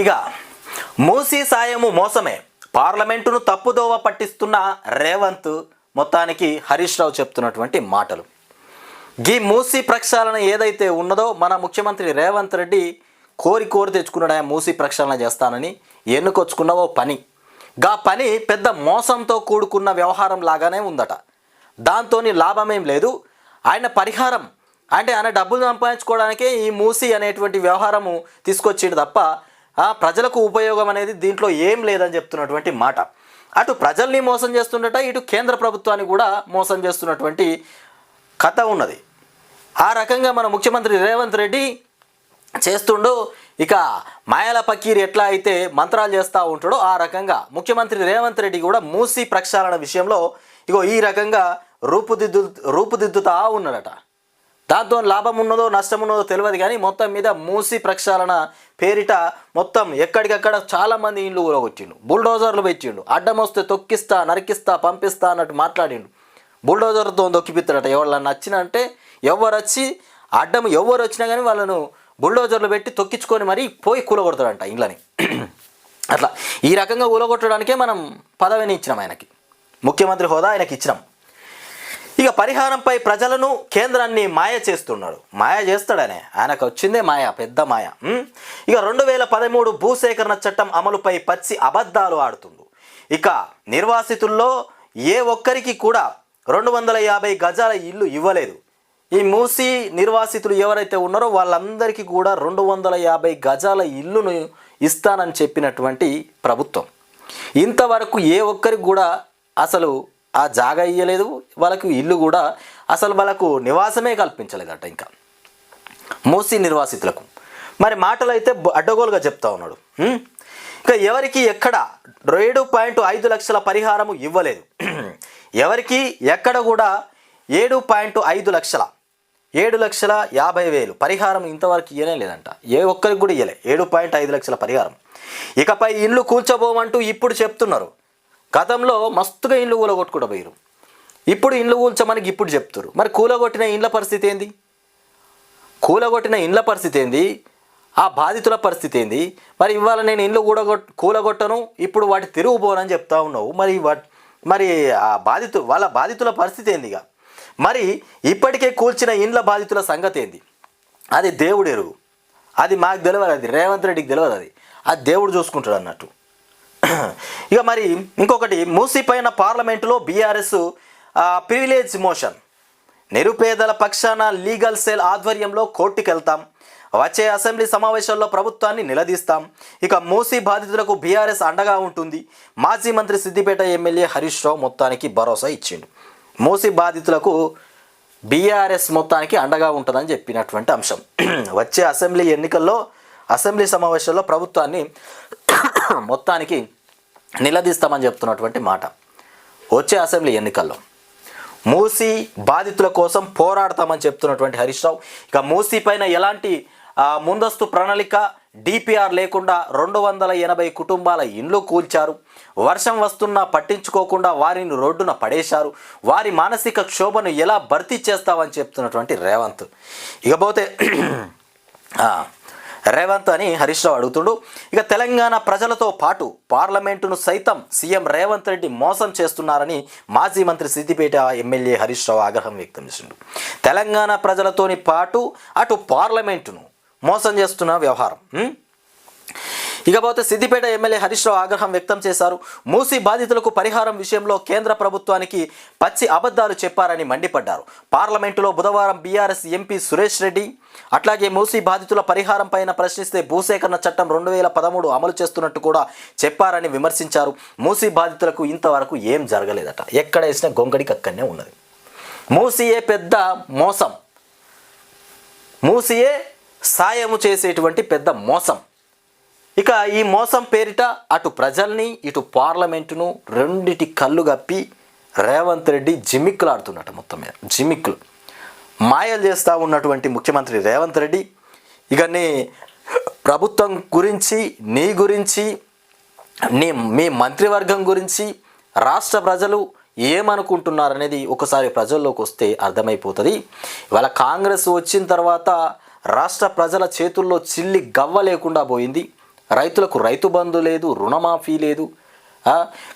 ఇక మూసీ సాయము మోసమే. పార్లమెంటును తప్పుదోవ పట్టిస్తున్న రేవంత్ మొత్తానికి హరీష్ రావు చెప్తున్నటువంటి మాటలు. గీ మూసీ ప్రక్షాళన ఏదైతే ఉన్నదో మన ముఖ్యమంత్రి రేవంత్ రెడ్డి కోరి కోరి తెచ్చుకున్నాడు ఆయన మూసీ ప్రక్షాళన చేస్తానని. ఎన్నుకొచ్చుకున్న ఓ పని. గా పని పెద్ద మోసంతో కూడుకున్న వ్యవహారం లాగానే ఉందట. దాంతో లాభమేం లేదు. ఆయన పరిహారం అంటే ఆయన డబ్బులు సంపాదించుకోవడానికే ఈ మూసి అనేటువంటి వ్యవహారము తీసుకొచ్చిండు తప్ప ప్రజలకు ఉపయోగం అనేది దీంట్లో ఏం లేదని చెప్తున్నటువంటి మాట. అటు ప్రజల్ని మోసం చేస్తుండట ఇటు కేంద్ర ప్రభుత్వాన్ని కూడా మోసం చేస్తున్నటువంటి కథ ఉన్నది. ఆ రకంగా మన ముఖ్యమంత్రి రేవంత్ రెడ్డి చేస్తుండు ఇక మాయల పకీర్ ఎట్లా అయితే మంత్రాలు చేస్తూ ఉంటాడో ఆ రకంగా ముఖ్యమంత్రి రేవంత్ రెడ్డి కూడా మూసి ప్రక్షాళన విషయంలో ఇగో ఈ రకంగా రూపుదిద్దు రూపుదిద్దుతా ఉన్నాడట. దాంతో లాభం ఉన్నదో నష్టం ఉన్నదో తెలియదు కానీ మొత్తం మీద మూసి ప్రక్షాళన పేరిట మొత్తం ఎక్కడికక్కడ చాలామంది ఇండ్లు ఇండ్లు ఊరగొచ్చిండు బుల్డోజర్లు పెట్టిండు. అడ్డం వస్తే తొక్కిస్తా నరికిస్తా పంపిస్తా అన్నట్టు మాట్లాడిండు. బుల్డోజర్తో దొక్కిపిస్తాడట ఎవరు నచ్చిన అంటే ఎవరు వచ్చి అడ్డం ఎవరు వచ్చినా కానీ వాళ్ళను బుల్డోజర్లు పెట్టి తొక్కించుకొని మరీ పోయి కూలగొడతాడంట ఇండ్లని. అట్లా ఈ రకంగా కూలగొట్టడానికే మనం పదవిని ఇచ్చినాం ఆయనకి. ముఖ్యమంత్రి హోదా ఆయనకి ఇచ్చినాం. ఇక పరిహారంపై ప్రజలను కేంద్రాన్ని మాయ చేస్తున్నాడు. మాయ చేస్తాడనే. ఆయనకు వచ్చిందే మాయ పెద్ద మాయ. ఇక రెండు వేల పదమూడు భూసేకరణ చట్టం అమలుపై పచ్చి అబద్ధాలు ఆడుతుండు. ఇక నిర్వాసితుల్లో ఏ ఒక్కరికి కూడా రెండు వందల యాభై గజాల ఇల్లు ఇవ్వలేదు. ఈ మూసి నిర్వాసితులు ఎవరైతే ఉన్నారో వాళ్ళందరికీ కూడా రెండు వందల యాభై గజాల ఇల్లును ఇస్తానని చెప్పినటువంటి ప్రభుత్వం. ఇంతవరకు ఏ ఒక్కరికి కూడా అసలు ఆ జాగా ఇయ్యలేదు. వాళ్ళకు ఇల్లు కూడా అసలు వాళ్ళకు నివాసమే కల్పించలేదట ఇంకా. మూసి నిర్వాసితులకు. మరి మాటలు అయితే బ- అడ్డగోలుగా చెప్తా ఉన్నాడు. ఇంకా ఎవరికి ఎక్కడ ఏడు పాయింట్ ఐదు లక్షల పరిహారము ఇవ్వలేదు. ఎవరికి ఎక్కడ కూడా ఏడు పాయింట్ ఐదు లక్షల ఏడు లక్షల యాభై వేలు పరిహారం ఇంతవరకు ఇయ్యనే లేదంట. ఏ ఒక్కరికి కూడా ఇయ్యలే. ఏడు పాయింట్ ఐదు లక్షల పరిహారం. ఇకపై ఇండ్లు కూల్చబోమంటూ ఇప్పుడు చెప్తున్నారు. గతంలో మస్తుగా ఇండ్లు కూలగొట్టుకుంటూ పోయారు ఇప్పుడు ఇండ్లు కూల్చమనికి ఇప్పుడు చెప్తారు మరి కూలగొట్టిన ఇండ్ల పరిస్థితి ఏంది? కూలగొట్టిన ఇండ్ల పరిస్థితి ఏంది? ఆ బాధితుల పరిస్థితి ఏంది? మరి ఇవాళ నేను ఇండ్లు కూడగొట్ కూలగొట్టను ఇప్పుడు వాటి తిరుగుపోనని చెప్తా ఉన్నావు. మరి మరి ఆ బాధితు వాళ్ళ బాధితుల పరిస్థితి ఏంది ఇక మరి ఇప్పటికే కూల్చిన ఇండ్ల బాధితుల సంగతి ఏంది? అది దేవుడు ఎరుగు అది మాకు తెలియదు అది. రేవంత్ రెడ్డికి తెలియదు అది. అది దేవుడు చూసుకుంటాడు అన్నట్టు. ఇక మరి ఇంకొకటి మూసిపోయిన పైన పార్లమెంటులో బీఆర్ఎస్ ప్రివిలేజ్ మోషన్ నిరుపేదల పక్షాన లీగల్ సెల్ ఆధ్వర్యంలో కోర్టుకు వెళ్తాం వచ్చే అసెంబ్లీ సమావేశాల్లో ప్రభుత్వాన్ని నిలదీస్తాం. ఇక మూసీ బాధితులకు బీఆర్ఎస్ అండగా ఉంటుంది. మాజీ మంత్రి సిద్దిపేట ఎమ్మెల్యే హరీష్ రావు మొత్తానికి భరోసా ఇచ్చిండు. మూసీ బాధితులకు బీఆర్ఎస్ మొత్తానికి అండగా ఉంటుందని చెప్పినటువంటి అంశం. వచ్చే అసెంబ్లీ ఎన్నికల్లో అసెంబ్లీ సమావేశాల్లో ప్రభుత్వాన్ని మొత్తానికి నిలదీస్తామని చెప్తున్నటువంటి మాట. వచ్చే అసెంబ్లీ ఎన్నికల్లో మూసీ బాధితుల కోసం పోరాడతామని చెప్తున్నటువంటి హరీష్ రావు. ఇక మూసీ పైన ఎలాంటి ముందస్తు ప్రణాళిక డిపిఆర్ లేకుండా రెండు వందల ఎనభై కుటుంబాల ఇండ్లు కూల్చారు. వర్షం వస్తున్నా పట్టించుకోకుండా వారిని రోడ్డున పడేశారు. వారి మానసిక క్షోభను ఎలా భర్తీ చేస్తామని చెప్తున్నటువంటి రేవంత్. ఇకపోతే రేవంత్ అని హరీష్ రావు అడుగుతుండు. ఇక తెలంగాణ ప్రజలతో పాటు పార్లమెంటును సైతం సీఎం రేవంత్ రెడ్డి మోసం చేస్తున్నారని మాజీ మంత్రి సిద్దిపేట ఎమ్మెల్యే హరీష్ రావు ఆగ్రహం వ్యక్తం చేసిండు. తెలంగాణ ప్రజలతోని పాటు అటు పార్లమెంటును మోసం చేస్తున్న వ్యవహారం ఇకపోతే సిద్దిపేట ఎమ్మెల్యే హరీష్ రావు ఆగ్రహం వ్యక్తం చేశారు. మూసీ బాధితులకు పరిహారం విషయంలో కేంద్ర ప్రభుత్వానికి పచ్చి అబద్ధాలు చెప్పారని మండిపడ్డారు. పార్లమెంటులో బుధవారం బీఆర్ఎస్ ఎంపీ సురేష్ రెడ్డి అట్లాగే మూసీ బాధితుల పరిహారం పైన ప్రశ్నిస్తే భూసేకరణ చట్టం రెండు వేల పదమూడు అమలు చేస్తున్నట్టు కూడా చెప్పారని విమర్శించారు. మూసీ బాధితులకు ఇంతవరకు ఏం జరగలేదట. ఎక్కడ వేసిన గొంగడికి అక్కడనే ఉన్నది. మూసీయే పెద్ద మోసం. మూసీయే సాయము చేసేటువంటి పెద్ద మోసం. ఇక ఈ మోసం పేరిట అటు ప్రజల్ని ఇటు పార్లమెంటును రెండిటి కళ్ళు గప్పి రేవంత్ రెడ్డి జిమ్మిక్కులాడుతున్నట్టు మొత్తం మీద. జిమిక్లు మాయలు చేస్తూ ఉన్నటువంటి ముఖ్యమంత్రి రేవంత్ రెడ్డి ఇక నీ ప్రభుత్వం గురించి నీ గురించి నీ మీ మంత్రివర్గం గురించి రాష్ట్ర ప్రజలు ఏమనుకుంటున్నారనేది ఒకసారి ప్రజల్లోకి వస్తే అర్థమైపోతుంది. ఇవాళ కాంగ్రెస్ వచ్చిన తర్వాత రాష్ట్ర ప్రజల చేతుల్లో చిల్లి గవ్వ లేకుండా పోయింది. రైతులకు రైతు బంధు లేదు రుణమాఫీ లేదు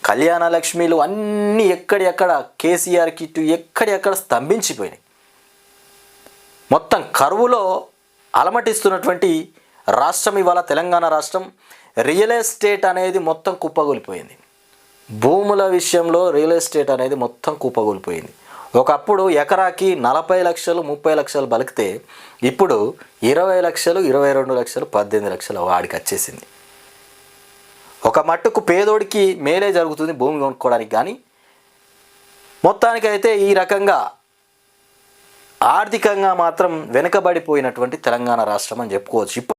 కళ్యాణ లక్ష్మిలు అన్నీ ఎక్కడెక్కడ కేసీఆర్ కిట్టు ఎక్కడెక్కడ స్తంభించిపోయినాయి. మొత్తం కరువులో అలమటిస్తున్నటువంటి రాష్ట్రం ఇవాళ తెలంగాణ రాష్ట్రం రియల్ ఎస్టేట్ అనేది మొత్తం కుప్పగొలిపోయింది. భూముల విషయంలో రియల్ ఎస్టేట్ అనేది మొత్తం కుప్పగొలిపోయింది. ఒకప్పుడు ఎకరాకి నలభై లక్షలు ముప్పై లక్షలు బలికితే ఇప్పుడు ఇరవై లక్షలు ఇరవై రెండు లక్షలు పద్దెనిమిది లక్షలు వాడికి వచ్చేసింది. ఒక మట్టుకు పేదోడికి మేలే జరుగుతుంది భూమి కొనుక్కోవడానికి కానీ మొత్తానికైతే ఈ రకంగా ఆర్థికంగా మాత్రం వెనుకబడిపోయినటువంటి తెలంగాణ రాష్ట్రం అని చెప్పుకోవచ్చు.